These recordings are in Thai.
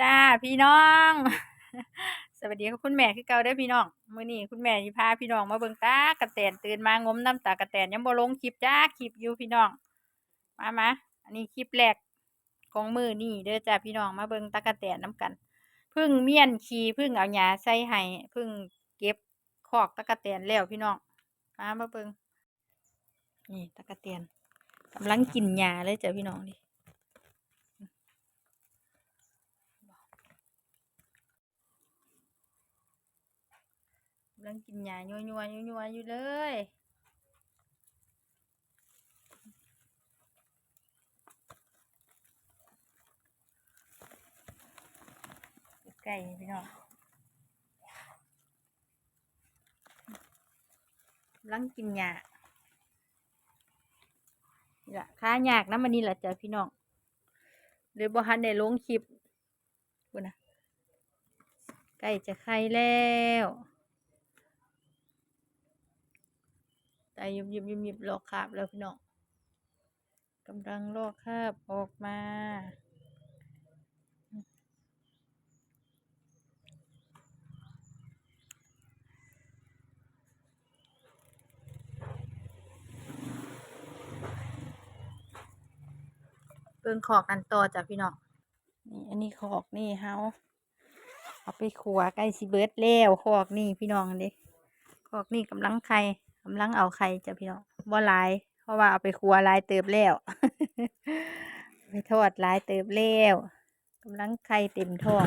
จ้าพี่น้อง สวัสดีคุณแม่คือเก่าเด้อพี่น้องมื้อนี้คุณแม่สิพาพี่น้องมาเบิ่งตากระแตนตื่นมางมน้ำตากระแตนยังบ่ลงคลิปจ้าคลิปอยู่พี่น้อง มามาอันนี้คลิปแรกของมือนี่เด้อจ้าพี่น้องมาเบิ่งตากระแตนน้กัน พึ่งเมียนขี้พึ่งเอาหญ้าใส่ให้พึ่งเก็บคอกตากระแตนแล้วพี่น้องมามาเบิ่งนี่ตากระแตนกำลังกินหญ้าเลยจ้าพี่น้องดิำลังกินหญ้ายัวยัวยัวยัวอยู่เลยใกล้พี่น้องลังกินหญ้านี่ละค้ายากนะมันนี่แหละจ้ะพี่น้องเลยบ่ทันได้ลงคลิปกูนะใกล้จะไข่แล้ว ตยยิบยิบยิบยิบลอกคาบแล้วพี่น้องกำลังลอกคาบออกมาเบิ่งขอกันต่อจ้ะพี่น้องนี่อันนี้ขอกนี่เฮาเอาไปขัวใกล้สิเบิร์ดแล้วขอกนี่พี่น้องอันนี้ขอกนี่กำลังไข่ กำลังเอาไข่จ้ะพี่น้องบ่หลาย เพราะว่าเอาไปขัวหลายเติบแล้วไปทอดหลายเติบแล้วกำลังไข่เต็มท้อง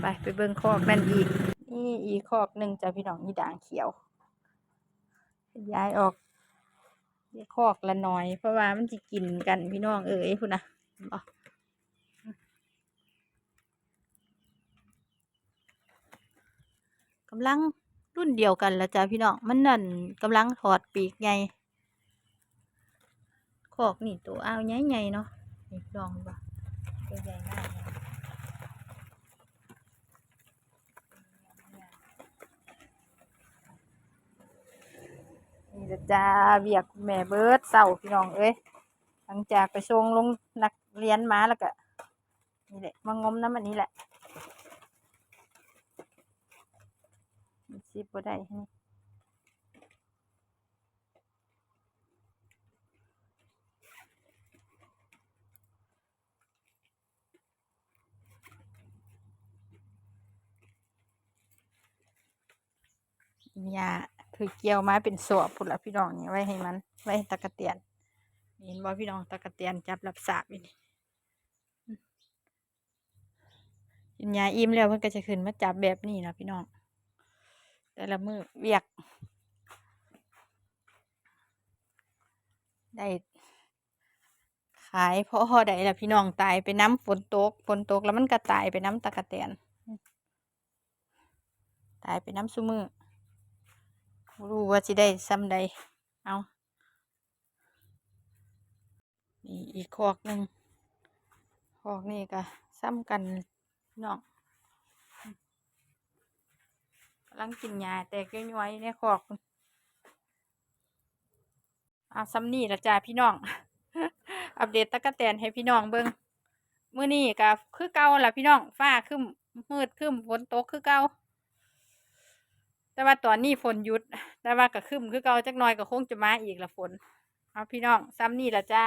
ไปไปเบิ่งขอกนั่นอีก นี่อีกขอกหนึ่งจ้ะพี่น้องนี่ด่างเขียว ย้ายออกเดี๋ยวคอกละหน่อย เพราะว่ามันจะกินกันพี่น้องเอ๋ยพุ่นนะเห็นบ่กำลัง เดียวกันละจ้ะพี่น้องมันนั่นกำลังถอดปีกใหญ่คอกนี่ตัวอ้าวใหญ่ๆเนาะนี่พี่น้องเห็นบ่ตัวใหญ่มากเลยนี่ละจ้าเบียกแม่เบิร์ดเศร้าพี่น้องเอ้ยหลังจากไปส่งลงนักเรียนมาแล้วก็นี่แหละมางมน้ำอันนี้แหละ มันสิบ่ได้นี่ยาถือเกี่ยวมาเป็นสวบพุ่นละพี่น้องนี่ไว้ให้มัน ไว้ให้ตะกะเตียนเห็นบ่พี่น้องตะกะเตียนจับรับสาบอยู่นี่กินยาอิ่มแล้วมันก็จะขึ้นมาจับแบบนี้นะพี่น้อง แต่ละมือเวียก ได้ ขายเพราะพอได้ละพี่น้องตายไปน้ำฝนตกฝนตกแล้วมันก็ตายไปน้ำตะกะแตนตายไปน้ำซุมือรู้ว่าสิได้ซ้ำใดเอานี่อีกคอกหนึ่งคอกนี่ก็ซ้ำกันพี่น้องกำ ลังกินยาแตกย้อยๆในคอกเอาซ้ำนี่ละจ้าพี่น้อง อัปเดตตะกะแตนให้พี่น้องเบิ่งมื้อนี้ก็คือเก่าละพี่น้องฟ้าครึ้มมืดครึ้มฝนตกคือเก่าแต่ว่าตอนนี้ฝนหยุด แต่ว่าก็ครึ้มคือเก่าจักหน่อยก็คงจะมาอีกละฝน เอาพี่น้องซ้ำนี่ละจ้า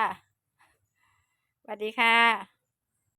สวัสดีค่ะ